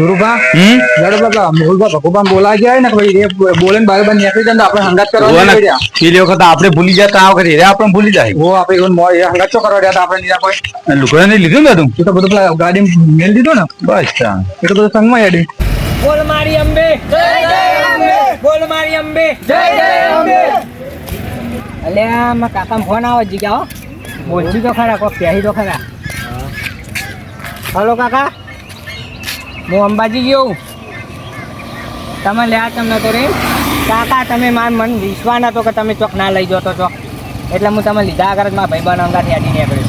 ધુરુભા? હમ? જડો બાપા મોહલભા બોલા ગયા ને ભાઈ એ બોલે ને બારે બાર નીકળી જાય આપણે હંગાત કરવા પેલી વખત આપણે ભૂલી જાય આ વખતે રે આપણે ભૂલી જાય. આપણે હંગાત ચો કરવા રહ્યા આપણે નીરા કોઈ? લુકડા ને લીધું ને તું તો બધું પેલા ગાડી મેલ દીધું ને. બસ એ તો બધું સંગમાં હેડી. બોલ મારી અંબે. જય જય અંબે. બોલ મારી અંબે. જય જય અંબે. અલ્યા માં કાકા ફોન આવે જી હો. બોલજી તો ખરા કોઈ પહેરી તો ખરા. હલો કાકા. હું અંબાજી ગયો તમે લ્યા તમને તો રે. કાકા, તમે મારા મન વિશ્વાસ નતો કે તમે ચોક ના લઈ જતો છો. એટલે હું તમે લીધા આગળ જ મારા ભાઈબંધ અંગાથી આડી નીકળ્યો.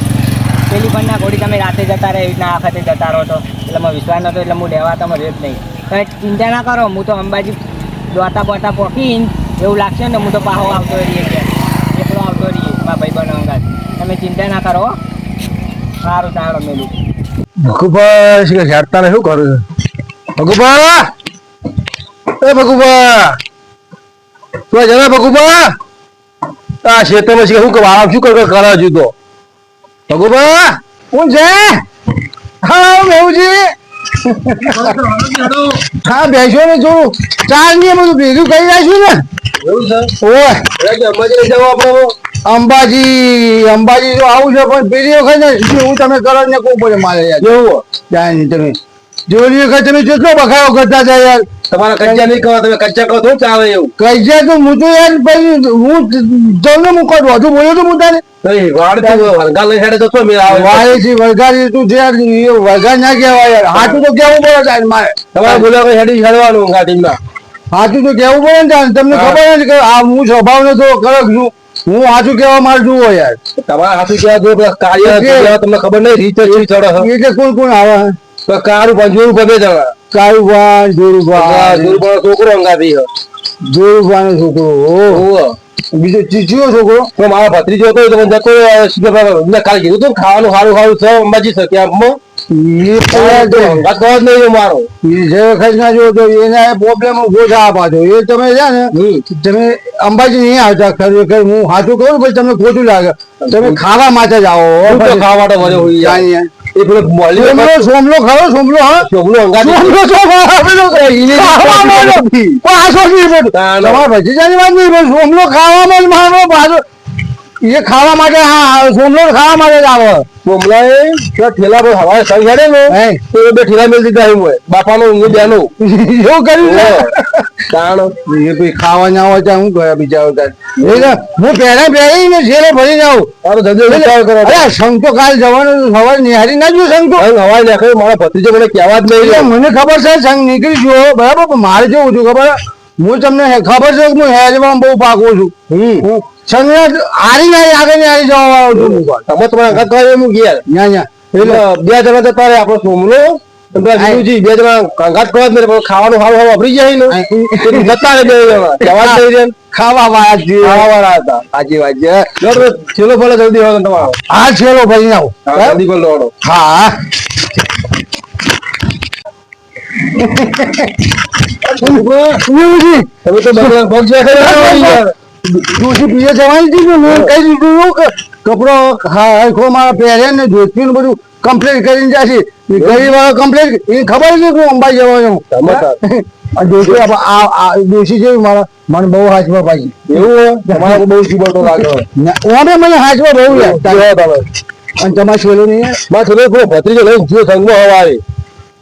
પેલી પણ ના ઘોડી તમે રાતે જતા રહે એવી રીતના આખતે જતા રહો છો. એટલે મને વિશ્વાસ નતો, એટલે હું લેવા તમે જ નહીં. તમે ચિંતા ના કરો, હું તો અંબાજી દોતા બોતા પોકીને એવું લાગશે ને, હું તો પાહો આવતો રહીએ કે એકલો આવતો રહીએ મારા ભાઈબંધ અંગાથી. તમે ચિંતા ના કરો. સારું સારું, મેલું. કે હેડતા શું કરું ભગુભા એ ભગુભા તું જરા ભગુભા આ ખેતરમાં છે શું કે આરામ શું કર કરા છું તો ભગુભા કોણ છે? હા મેહુજી હા બેસો ને જોઉં ચાર ને બધું ભેગું કરી નાખ્યું ને? અંબાજી અંબાજી તો આવું છે પણ પેલી વખત ને હું તમે કરો ને કોઈ બોલે મારે યાર. જેવું જાય નહીં તમે જોલી વખત તમે કેટલો બખાડો કરતા હતા યાર. તમારા કચ્ચા નહીં કહો તમે કચ્ચા કહો તો ચાલે એવું? કચ્ચા તો હું તો યાર પછી હું જમને મૂકો વધુ બોલ્યો તો હું તારે નહીં, વાડથી વળગા લઈ તો શું મેળ આવે? વારે થી વરગાડી તું જે યાર એ વરગાડ ના કહેવાય યાર. હાથું તો કેવું પડે ને તમને ખબર નથી કે હું સ્વભાવ નો કડક છું. હું હાથું કેવા માર જુઓ યાર. તમારે હાથું કેવા જો કાર્ય તમને ખબર નહીં રીત ચડી એટલે કોણ કોણ આવે? કારું પંજોરું ગમે જણા કારુભાન જોરુભાન દૂર છોકરો અંગાતી જોરું જોરુભાન છોકરો. ઓહો. બીજો ચીચીઓ છોકરો? તો મારા ભત્રીજો હતો તો જતો મેં કાલે કીધું તું ખાવાનું સારું સારું છે અંબાજી છે ક્યાંકમાં. એ પેલા તો અંગાત કહો જ નહીં મારો. એ જે વખત ના જો તો એના પ્રોબ્લેમ ઊભો થવા પાછો. એ તમે છે ને તમે અંબાજી નહીં આવતા ખરેખર હું સાચું કહું પછી તમને ખોટું લાગે. તમે ખાવા માટે જ આવો હું તો ખાવા માટે એ પેલો મોલી સોમલો સોમલો ખાઓ સોમલો હા? સોમલો અંગાથી. સોમલો સોમલો આપેલો એને ખાવામાં જ નથી. પણ આ શું નહીં ભજી જાની તમારા વાત નહીં સોમલો ખાવામાં જ માનો પાછો. એ ખાવા માટે હા સોમલો ખાવા માટે જ આવે. બોમલાએ પેલા ઠેલા પર હવા સંગ હેડે ને. તો એ બે ઠેલા મેલ દીધા એમ હોય બાપાનો ઊંઘ બેનો. એવું કર્યું છે? કારણ એ ભાઈ ખાવા ના હોય ત્યાં હું ગયા બીજા વખત હું પહેલા પહેરીને છેલ્લે ભરી જાઉં. તારો ધંધો વિચાર કરો અરે સંઘ તો કાલ જવાનું સવારે નિહારી ના જો સંઘ તો સંગ હવાએ નાખે મારા ભત્રીજો મને કહેવા જ નહીં મને ખબર છે સંગ નીકળી ગયો બરાબર? મારે જેવું છું ખબર? હું તમને ખબર છે કે હું હેજમાં બહુ પાકું છું? હું સંઘ હારી ના આગળ ને હારી જવા વાળો છું હું તમે તમારા ન્યા ન્યા એટલે બે જણા જતા રહે આપણો સોમલો અને બે જણા અંગાત કરવા જ નહીં ખાવાનું વાપરી જાય ને. જતા રહે બે જણા. કહેવા જ નહીં ખાવા વાળા ખાવા વાળા હતા. સાચી વાત છે જો છેલ્લો ફળ જલ્દી હોય તમારો. છેલ્લો નાખો હા, જલ્દી ફળ દોડો હા. તમે તો છે. ડોશી પીએ જવાની હતી ને મેં કહી દીધું કે કપડો હાખો મારા પહેરે ને ધોતી ને બધું કમ્પ્લીટ કરીને જશે. ગરીબ વાળો કમ્પ્લીટ એ ખબર છે કે હું અંબાઈ જવાનો તમે જોશી ડોશી જેવી મારા મને બહુ હાચવા પાછી એવું તમારા બહુ લાગે ઓમે મને હાચવા બહુ કેવા અને તમારે છેલ્લું નહીં મારે છેલ્લો પેલો ભત્રીજો લઈને જો સંગમાં હવારે.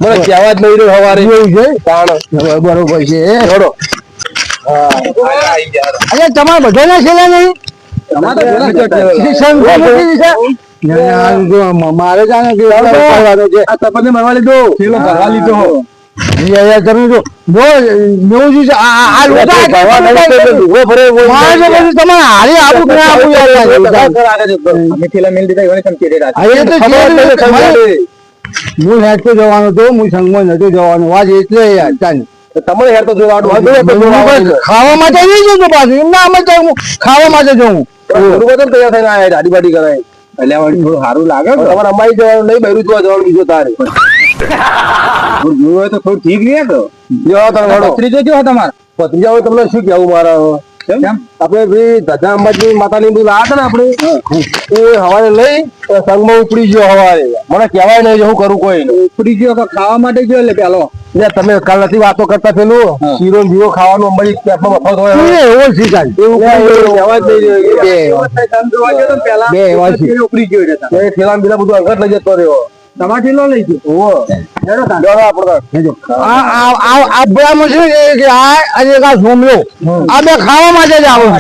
મને કહેવા જ નહીં રહ્યો હવારે. એવું છે? બરોબર છે. અરે તમારે બધાના છેલ્લા નહીં મારે જાણે કે કરવાનો છે આ તપને મરવા લીધો છેલ્લો કરવા લીધો હો યાર, યાર, તમે જો બહુ મેં છે આ આ- આ લોટા ભરવા આટલા નહીં તો ઊભો ફરે ઊભો મારે તો બધું તમારે હારે આપું કે આપું યાર યાર. હા, એ તો છે જ. મારે- હું હેડ જવાનો હતો હું સંગમાં નતો જવાનો વાત એટલે યાર ચાલ તમારે હેર તો જોવાનું ખાવા માટે નહીં જતો પાછું. એમ ના અમે તો ખાવા માટે જવું. બધું તૈયાર થઈને આયા દાડી બાડી કરાય. એટલે થોડું સારું લાગે તમારે અમારી જવાનું નહીં બૈરું જોવા જવાનું બીજો તારે. જોયું હોય તો થોડું ઠીક નહીં તો. જો તમે વડો ભત્રીજો કેવો તમારે? ભત્રીજા હોય તમને શું કેવું મારા આપડે આપણે ભાઈ ધજા અંબાજી માતાની બધું લાયા ને આપણે. એ હવારે લઈ સંગમાં ઉપડી ગયો હવારે. મને કહેવાય નહીં હું કરું કોઈ ઉપડી ગયો ખાવા માટે ગયો એટલે પેલો. તમે કાલ નથી વાતો કરતા પેલું હા. શીરો જીરો ખાવાનું અંબાજી મફત હોય એવો એવું જવા જ નહીં બે એવા છે. ગયો એ બીલા બધું અંગત લઈ જતો રહ્યો લઈ છે ખાવા માટે જ આવું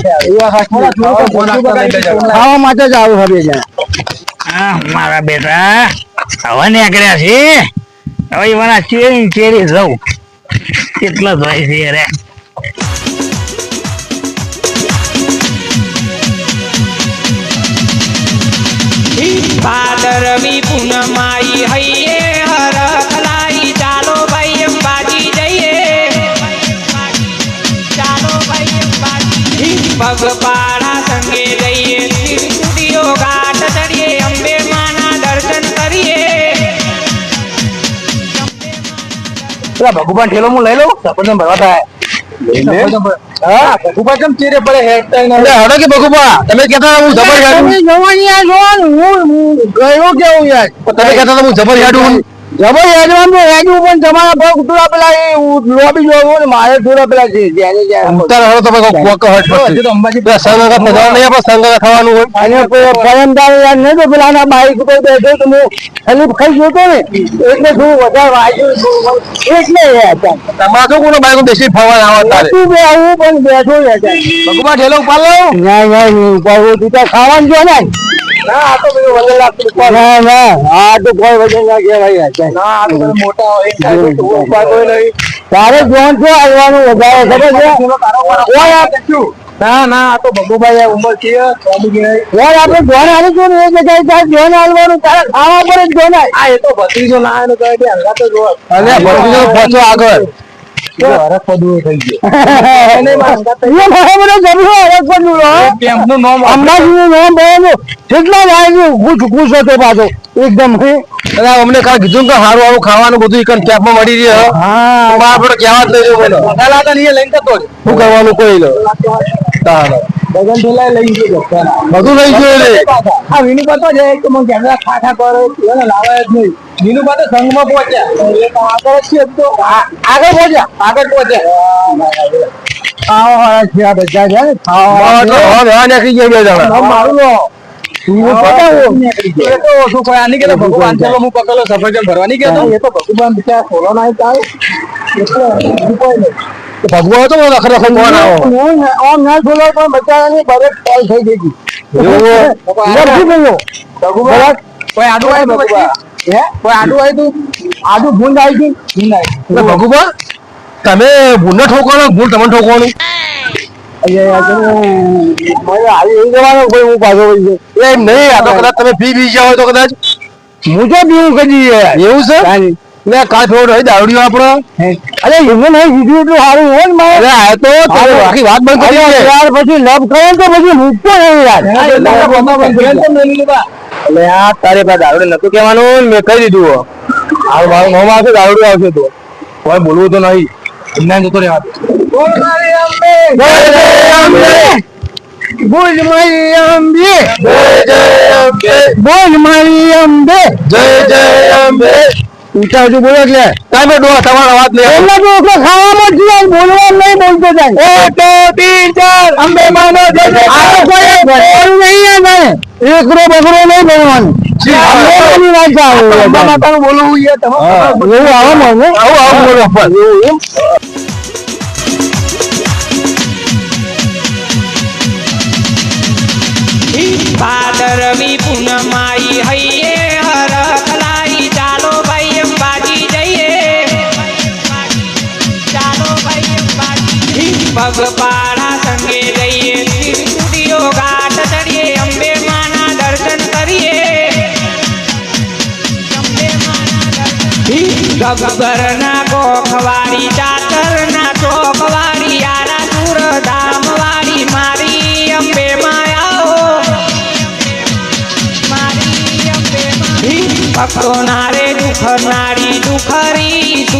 ખાવા માટે જ આવું હવે મારા બેટા હવે નીકળ્યા છે હવે મારા ચેરી ચેરી જવું. કેટલા ભાઈ છે રે. ભાદરવી પૂનમાઈ હૈયે હરખલાઈ પેલા ઠેલો હું લઈ લઉં સફરજન ભરવા થાય. હા ભગુભા કેમ ચીરે પડે હેડતા ને હડો કે ભગુભા તમે કહેતા હતા હું જબર હેડું. તમે જવાની આ હું હું ગયો કેવું યાર? તમે કહેતા હતા હું જબર હેડું. જબર હેડવાનું હેડવું પણ તમારા પગ ઉતરા પેલા એ લોબી જોવો ને મારે થોડા પેલા છે જેને જ્યાં ઉતાર હળો તમે કોક હટ પછી. તો અંબાજી પેલા સંગા પધાર નહીં આપણે સંગા થવાનું હોય. અને યાર નહીં તો પેલા ના બાઈક ઉપર બેઠો તો હું ખાલી ખાઈ ગયો ને એટલે થોડું વધારે થોડું એટલે તમારે શું કોનો બાઈક બેસી ફરવા આવે તારે. તું બે આવું પણ બેઠો યાર ભગુભા ઠેલો ઉપાડ લઉં ના ના ઉપાડવું તું તો ખાવાનું જો ને. ના આ તો બધું વજન લાગતું ના ના આ તો કોઈ વજન ના કહેવાય ના આ તો મોટા હોય એક થાય તો ઉપાડ કોઈ નહીં. તારે જોન છો આવવાનું વધારે ખબર છે? ઓય આ- ના ના આ તો ભગુભાઈ ઉંમર છે. સ્વામી આપણે જોન આવી ને એ જગ્યાએ તારે જોન આવવાનું તારે ખાવા પર જ જોન આ એ તો ભત્રીજો ના એનો કહે હંગા તો જો અને ભત્રીજો આગળ. અમને કાલ કીધું કે સારું સારું ખાવાનું બધું એક કેપમાં મળી રહ્યો હા? કેવા જ લઈ. શું કરવાનું કોઈ લો? તારે. ગગન ઢોલાએ લઈ ગયો બધું લઈ ગયો હા વિનુ પાતો છે કે મને કેમેરા ખાખા કરે એને લાવાય જ નહીં. વિનુ પાતો સંઘમાં પહોંચ્યા આગળ છે તો આગળ પહોંચ્યા આગળ પહોંચ્યા છે આ બધા છે ને? ખાવા નીકળી ગયા બે જણા. મારું લો. ભગવાન ભરવાની કે ભગવાન બિચારા ખોલો ના ભગવાન તો રખ રખ કોણ આવો? હું આમ ના ખોલો પણ બચારાની બરફ ફેલ થઈ ગઈ હતી. નથી ગયો. બરાબર? કોઈ આડું આવ્યું ભગવાન. હે? કોઈ આડું આવ્યું તું? આજુ ભૂંડ આવી ગઈ? ભૂંડ ભગુબા તમે ભૂલ ઠોકવાનું ભૂલ તમને ઠોકવાનું? નહીં જવાનો હું પાછો વળી એમ નહીં આ તો કદાચ તમે પી બી હોય તો કદાચ. હું તો પીવું કરી એવું છે. લે કાલ રહી દારૂડિયો આપણો. અરે એવું નહીં કીધું એટલું સારું હોય ને મારે. અરે આ તો આખી વાત બંધ કરી અરે યાર પછી લવ કરે તો પછી મૂકતો નહીં યાર. એના કરતા આપણે પપ્પા બંધ કરી દો. મેં એટલે આ તારે પાસે દારૂડે નતું કહેવાનું મેં કહી દીધું. આ મારું આવશે દારૂડે આવશે તો. કોઈ બોલવું તો નહીં. જ્ઞાન જતો રહેવા. બોલ મારી અંબે. બોલ મારી અંબે. જય જય અંબે. ઊંચા હજુ બોલો એટલે તમે ડો તમારો વાત લે એટલે તો ઓછો ખાવામાં જ છે, બોલવા નહીં બોલતો જાય. એક દો તીન ચાર અંબે માનો જય જય આ કોઈ બોલ નહીં યાર તારે. એકરો બગરો નહીં બોલવાનું માતાનું બોલવું હા, આવે મને આવું આવું બોલો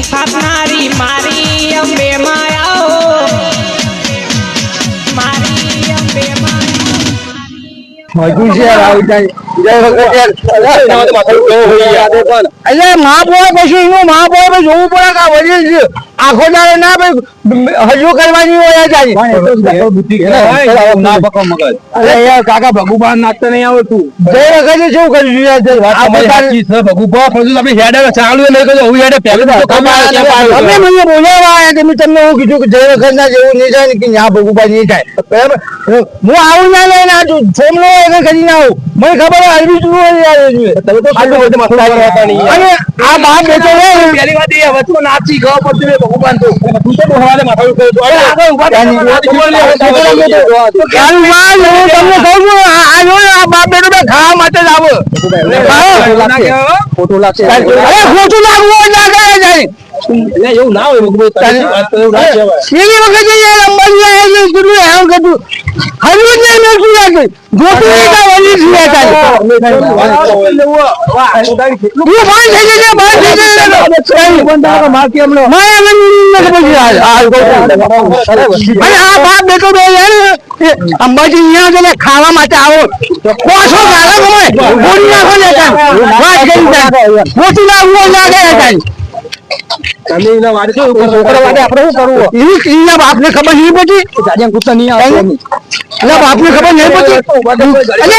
દુખરી આપનારી મારી અંબે માયાઓ. મારી અંબે માયા હજુ છે આવી જાય જય એટલે માં બોય પછી એનું માં બોય પછી જોવું પડે કે વડીલ છે આખો દાડે ના ભાઈ હજુ કરવાની હોય જાય બુદ્ધિ ના પકડ મગજ. અરે યાર કાકા ભગુબા નાખતા નહીં આવડતું જય વખતે શું કર્યું યાર જય આ આ બધી બધા સાચી છે. ભગુભા હેડ ચાલુ નહીં હું હેડે પહેલું તો કામ આવે છે. પાછું. તમે મને બોલાવવા આવ્યા કે મેં તમને એવું કીધું કે જય વખત ના જેવું નહીં ને કે ભગુબા નહીં થાય. બરાબર? હું આવું ના લઈને આ સોમનો એને કરી ના આવું. મને ખબર હોય હલવી શું હોય યાર? એ જોઈએ. તમે તો ખાલી બધે માથું લાગી નહીં અને આ બાપ બેટો પહેલી વાત એ વચમાં નાચી ગયો પડતી મેં ભગવાન તો. તું તો ભગવાને માથું કર્યું હતું. અરે આગળ ઊભા થા. ચાલુ હું તમને કહું છું આ આ જો આ બાપ બેટો બે ખાવા માટે જ આવો? ખોટું લાગશે અરે લાગવું જાય એવું ના હોય ભગવાન તારી વાત તો એવું ના કહેવાય. એની વખતે યાર અંબાજી કેટલું હેરાન જ નહીં લાગે. ગોતું છું. અહીંયા છે ખાવા માટે આવો કોશો ગાળા ગમે ગોળી નાખો ને. ગોતું લાગવું કાંઈ. તમે એના વાડે શું છોકરા વાડે આપણે શું કરવું? ઈ- ઈના બાપને ખબર નહીં પડી? જાડિયા ગુસ્સા નહીં આવે. એટલે બાપને ખબર નહીં પડી? અરે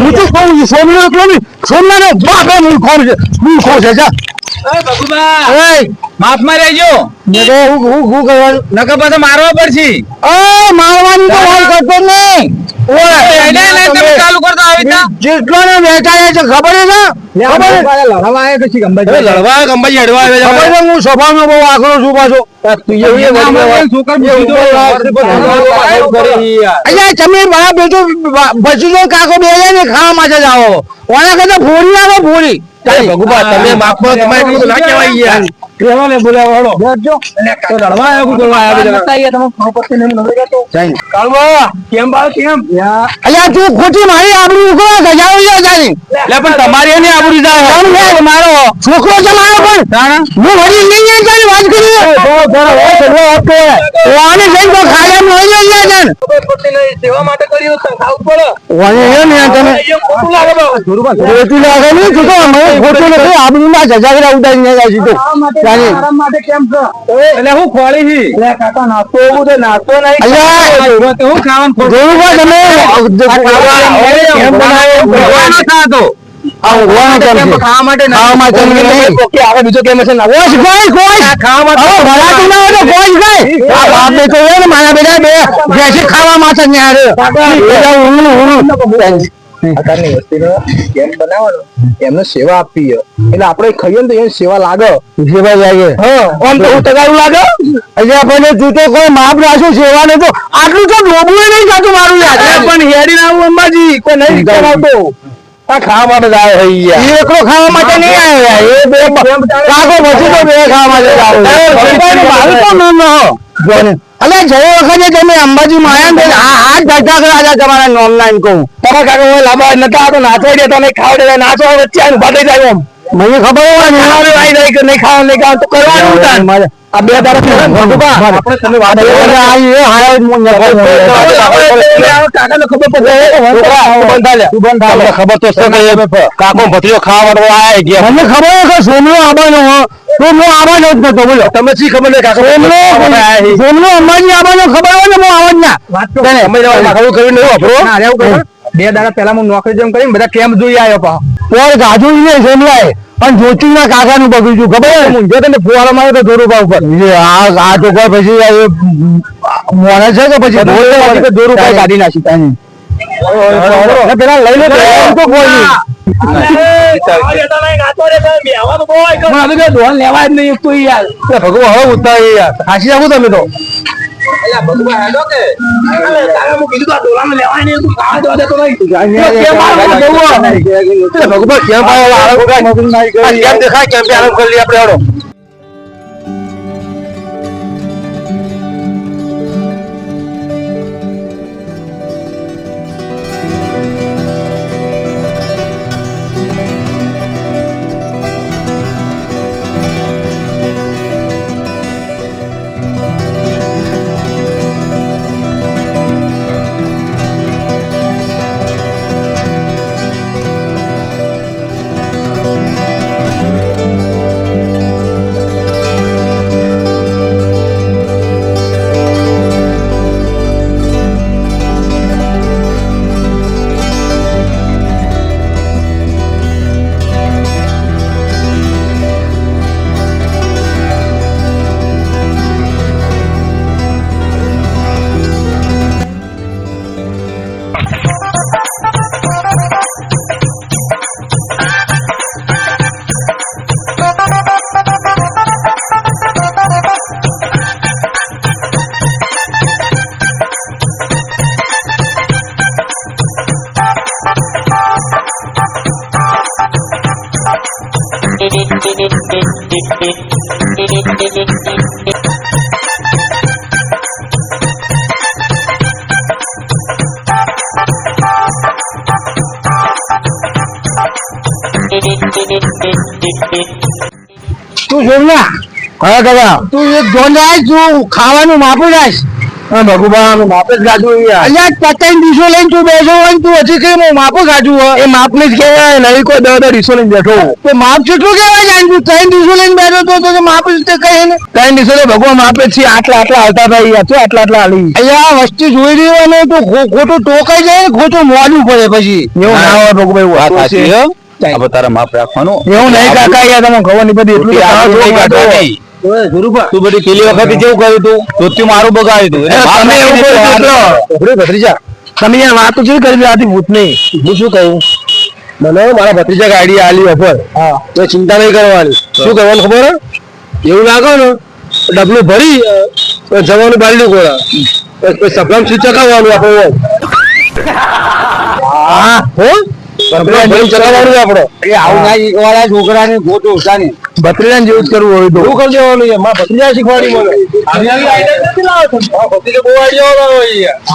હું તો કહું છું, સોમનો એકલો બાપ એ મૂર્ખો છે. મૂર્ખો છે જા. રહેજો મેં તો હું હું હું કરવાનું? નકર પાછા મારવા પડશે. ઓ મારવાની તો વાત કરતો નહીં. ઓય, એને એને તમે ચાલુ કરતા આવી જેટલો ને વેચાય છે ખબર છે ખબર છે? લડવા આવ્યા પછી ગંબાજી લડવા ગંબાજી હડવા ખબર છે હું સ્વભાવનો બહુ આકરો છું પાછો. તમે બા બેટો બા- પછી કાકો બે ને ખાવા માટે જાઓ. ઓના કરતા ફોડી આવો ફોડી ભગુબા તમે માફમાં તમારે ના કહેવાય યાર. કેવા ને બોલાવો હળો. તો લડવા આવ્યા કોઈ કરવા આવ્યા બધા કાળવા કેમ બાળ કેમ? અલ્યા તું ખોટી મારી આબરૂ ઉકળો ગજાવી જા જાની લે પણ તમારી એની આબરૂ જાય કોણ છે મારો. છોકરો છે પણ. હું વળી નહીં જાય જાની વાત કરી. વાને જઈને તો ખાયા નો. જાય જાન સેવા માટે કર્યું છે પડે. ઓને એ ને તમે ખોટું લાગે બા. ખોટી લાગે નહીં તું તો મને ખોટું નથી આબરૂ ના જજાગરા ઉડાડી જાય સીધો જાની એટલે હું ખોળી છી કાકા નાસ્તો એવું તો નાસ્તો નહીં. અલ્યા. હું ખાવાનું જોયું તમે? કેમ બનાવ્યો? ખાવાનો ખાતો આ ઊંઘવાનો કેમ છે? ખાવા માટે ખાવા માટે આગળ બીજો કેમ છે કોઈ ભાઈ કોઈ ખાવા હવે ભરાતું ના હોય તો કોઈ આ બાપ બેટો છે ને મારા બેટા બે બેસી ખાવા માટે ન્યા. પ્રકારની વસ્તીનો કેમ બનાવવાનો? એમને સેવા આપવી એટલે આપણે ખાઈએ તો એને સેવા લાગે. સેવા લાગે. હા આમ તો હું તગારું લાગે. અલ્યા પણ તું તો કોઈ માપ રાખ્યું સેવા ને તો આટલું તો ડોબું નહીં થતું મારું યાર પણ હેડી આવું અંબાજી. કોઈ નહીં કરાવતો ખાવા માટે આવે યાર. એકલો ખાવા માટે નહીં આવ્યો. એ બે કાકો પછી તો બે ખાવા માટે જય વખતે તમે અંબાજી માં ને આ હાથ ધક્કા કરાવ્યા તમારા નોમ ના કહું. તમારા કાકા હોય લાંબા નતા આ તો નાચવા દેતા નહીં ખાવા નાચો વચ્ચે આવીને જાય આમ. મને ખબર હોય ને. આવી જાય કે નહીં ખાવાનું નહીં ખાવાનું તો કરવાનું મારે આ બે ભગુભા, આપણે તમે વાત આ એ. કાકાને ખબર પડે ખબર તો છે કે કાકો ભત્રીજો ખાવા માટે ગયા મને ખબર કે હો તો હું? આવવાનો જ નતો બોલો. તમે શી ખબર નહીં કાકો સોમલો સોમલો અંબાજી ખબર હોય ને હું ના? વાત તો તમે માથાનું કર્યું નહીં વાપરો બે દાડા પહેલા હું નોકરી જેમ કરીને બધા કેમ જોઈ આવ્યો પા કોઈ ગાજુ નહીં સોમલાએ. પણ જોચું ના કાકા નું બગીચું ખબર હોય મુંજો તને ફુવારો માર્યો તો ધોરુભા ઉપર. આ આ તો પછી મોણે છે કે પછી કાંઈ કાઢી નાખી તાની. પેલા લઈ લો તો તમે તો. હાસી રાખું તમે તો ભગવાન કેમ આરામ કેમ દેખાય કેમ આરામ કરી લઈએ આપણે હળો તું જોમના હા કાકા તું એક જોન જાય તું ખાવાનું માપું જાય હા ભગવાન માપે જ ગાજુ અહીંયા પચાઈ ડીશો લઈને તું બેસો હોય તું હજી કઈ હું માપું ગાજુ એ માપ ને જ કહેવાય નહીં કોઈ દસ દસ ડીશો લઈને બેઠો તો માપ કેટલું કહેવાય જાય તું? ત્રણ ડીશો લઈને બેઠો તો તો માપ જ તે કહે ને ત્રણ ડીશો તો ભગવાન માપે છે આટલા આટલા આવતા હતા યાર આટલા આટલા હાલી અહીંયા વસ્તુ જોઈ રહ્યો અને ને તો ખોટું ટોકાઈ જાય ખોટું મોડું પડે પછી. એવું ના હોય ભગવાન વાત સાચી છે. હો માપ રાખવાનું. એવું નહીં કાકા યાર તમે ખબર બધી એટલું રોટી આટલું નહીં કાઢવાની. તું બધી પેલી વખતે કેવું કર્યું તું? ધોતિયું મારું બગાડ્યું તું. તમે એવું ભત્રીજા. ભત્રીજા. તમે યાર વાત કેવી કરી આથી ભૂત નહીં. હું શું કહ્યું મને મારા ભત્રીજા ગાડી આલી ઓફર હા. તો ચિંતા નહીં કરવાની. શું કરવાનું ખબર? એવું લાગો ને. ડબલું ભરી જવાનું બાલડી કોળા સપનામ શું ચકાવવાનું આપણે? હા હો? સપનામ ભરી ચકાવવાનું આપણે. એ આવું ના વાળા છોકરાને ખોટું ઓછાને ભત્રીજાને જેવું જ કરવું હોય તો. શું કરી દેવાનું છે. મારા ભત્રીજા શીખવાડી મને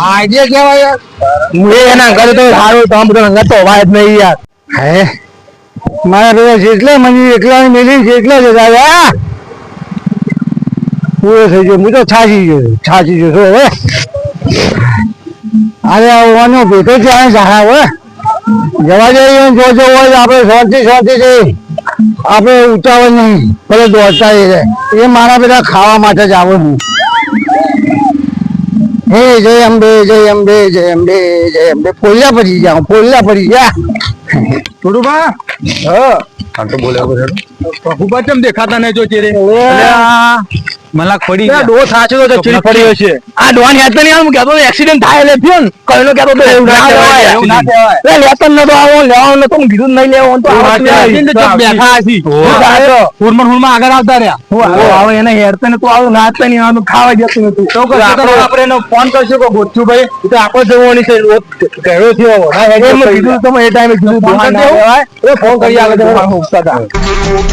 આઈડિયા કેવાય યાર? હું એ એના ઘરે તો સારું તો આમ બધો નતો અવાજ નહીં યાર. હે? મારા બધા જેટલા મને એકલા મેલી જેટલા જ દાદા. પૂરો થઈ ગયો. હું તો છાસી ગયો છાસી ગયો છું. હવે અરે આવવાનો ભેટો છે? આ જાહા હવે જવા જઈએ જો જો હોય આપણે શાંતિ શાંતિ જઈ આપણે ઉતાવળ નહીં. ભલે દોડતા એ એ મારા બધા ખાવા માટે જ આવું હું હે જય અંબે જય અંબે જય અંબે જય અંબે. ફોલ્યા પડી જાઉં ફોલ્યા પડી જા થોડું બા. હા. તો બોલે કેમ દેખાતા નહીં જો ચેરે. મલાક પડી ગયા. ડો સાચો તો ચીડ પડ્યો છે. આ ડોન યાદ નહીં આમ કેતો એક્સિડન્ટ થાય લે થયો ને. કઈનો કહેતો તો એવું ના કહેવાય એવું ના કહેવાય. લે લેતન ન તો આવો લેવાનો તો હું કીધું નહીં લેવો તો આ ના બેઠા હશી. હું સાચો. હુરમણ હુરમણ આગળ આવતા રહ્યા. હું આવો એને હેરતે ને તું આવું હતા નહીં આનું ખાવા જતું નતું. તો કે આપણે એનો ફોન કરશું કે ગોઠ્યું ભાઈ તો આપો જવાની છે કહેવો થયો હા, કીધું તમે એ ટાઈમે કીધું ફોન ના કરી આગળ ઉગતા હતા.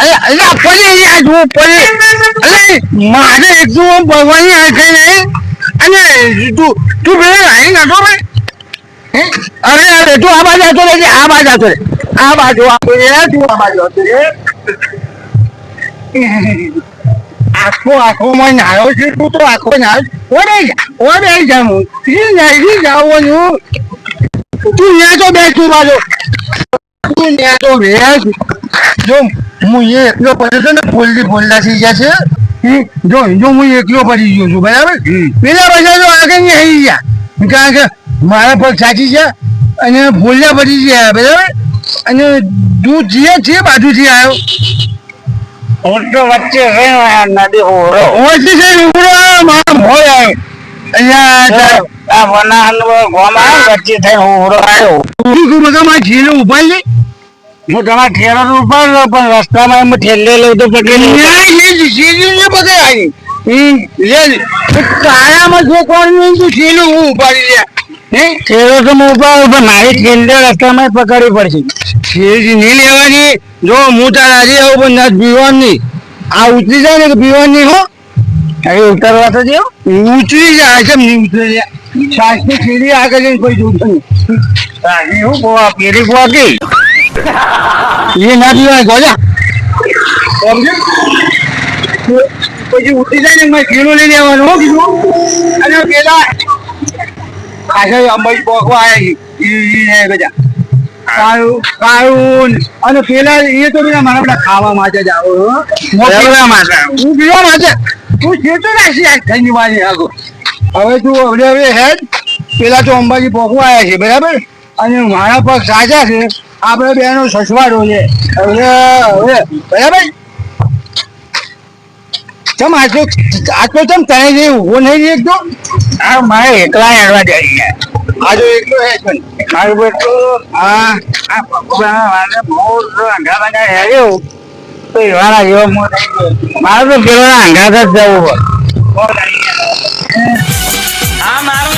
અરે પડી આ જુઓ અરે મારે એકદમ ભગવાનની આંખે નહીં તું તું પેલો રાઈ નતો ભાઈ. હે? અરે અરે, તું આ બાજુ રહેજે, આ બાજુ રહે આ બાજુ આ બાજુ આખો આખો માં નાયો છે, તું તો આખો નાયો ઓરે ઓરે જા હું. ઈ નહીં નું તું ન્યા તો બે તું બાજુ. તું ન્યા તો બેસ. જો હું એ એકલો પડ્યો છે ને ફૂલથી ફૂલના થઈ ગયા છે જો જો હું એકલો પડી ગયો છું બરાબર? પેલા બધા તો આગળ નહીં આવી ગયા. કારણ કે મારા પગ સાચી છે અને ફૂલના પડી ગયા બરાબર? અને દૂધ જે છે બાજુથી આવ્યો. તો વચ્ચે નદી હોરો વચ્ચે છે ઉભરો મારા ભોય આવ્યો. અહીંયા આ વના ગોમા વચ્ચે થઈ હોરો આવ્યો બધા મારા ઠેલો ઊભા લે હું તમારા ઠેલો તો ઉપર પણ રસ્તામાં એમ ઠેલે લઉં તો પકડી લે સીધી ને પકડાય લે કાયામાં જો કોણ નહીં તું ઠેલો હું ઉપાડી લે. ઠેલો તો હું ઉપાડ પણ મારી ઠેલે રસ્તામાં પકડવી પડશે. ઠેલી નહીં લેવાની જો હું તાર આજે આવું પણ ના પીવાની આ ઉતરી જાય ને કે પીવાની હો? હવે ઉતરવા તો દો ઉતરી જાય કેમ નહીં ઉતરી? જાય ઠેલી આગળ જઈને કોઈ જોતું નહીં. હું બોવા પેલી બોવા ગઈ. એ ના પીવાય ગોજા. પછી ઉઠી જાય ને મેં કીડો લઈ લેવાનું હો કીધું અને પેલા ખાસા અંબાઈ પોકવા આવ્યા અને પેલા એ તો બધા મારા બધા ખાવા માટે જ આવો હો. પીવા માટે હું પીવા માટે? તું જેતો નાખી આ થઈને વાળી આગો. હવે તું હવે હવે હેડ. પેલા તો અંબાજી પોખવા આવ્યા છે બરાબર? અને મારા પગ સાચા છે. આપણે બે નો સસવાડો છે. હવે હવે બરાબર ચમ આટલો આટલો ચમ તને જે ઊભો નહીં રહી એકદમ આ મારે એકલા હેડવા જાય આજો એકલો હે છે મારું બેટો આ આ ભગવાન મારે બહુ અંગા ભાંગા હેર્યો તો એવાના જેવો મો મારે તો પેલો અંગા જ જવું હોય. આ મારું